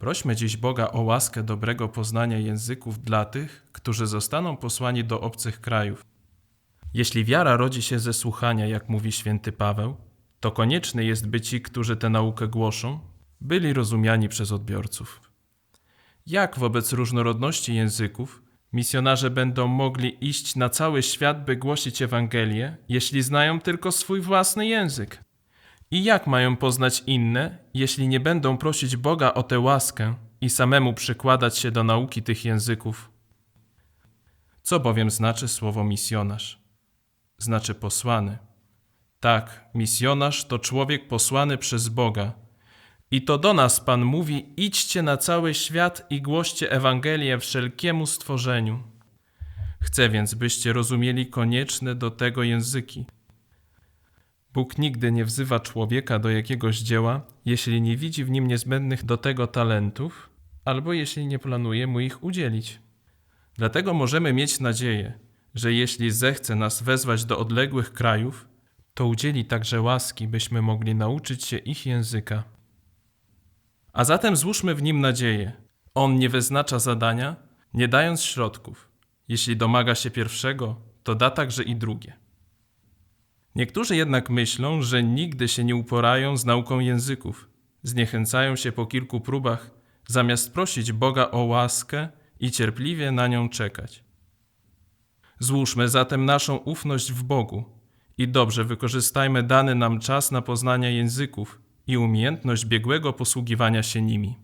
Prośmy dziś Boga o łaskę dobrego poznania języków dla tych, którzy zostaną posłani do obcych krajów. Jeśli wiara rodzi się ze słuchania, jak mówi święty Paweł, to konieczne jest, by ci, którzy tę naukę głoszą, byli rozumiani przez odbiorców. Jak wobec różnorodności języków misjonarze będą mogli iść na cały świat, by głosić Ewangelię, jeśli znają tylko swój własny język? I jak mają poznać inne, jeśli nie będą prosić Boga o tę łaskę i samemu przykładać się do nauki tych języków? Co bowiem znaczy słowo misjonarz? Znaczy posłany. Tak, misjonarz to człowiek posłany przez Boga. I to do nas Pan mówi: idźcie na cały świat i głoście Ewangelię wszelkiemu stworzeniu. Chcę więc, byście rozumieli konieczne do tego języki. Bóg nigdy nie wzywa człowieka do jakiegoś dzieła, jeśli nie widzi w nim niezbędnych do tego talentów, albo jeśli nie planuje mu ich udzielić. Dlatego możemy mieć nadzieję, że jeśli zechce nas wezwać do odległych krajów, to udzieli także łaski, byśmy mogli nauczyć się ich języka. A zatem złóżmy w nim nadzieję. On nie wyznacza zadania, nie dając środków. Jeśli domaga się pierwszego, to da także i drugie. Niektórzy jednak myślą, że nigdy się nie uporają z nauką języków. Zniechęcają się po kilku próbach, zamiast prosić Boga o łaskę i cierpliwie na nią czekać. Złóżmy zatem naszą ufność w Bogu i dobrze wykorzystajmy dany nam czas na poznanie języków i umiejętność biegłego posługiwania się nimi.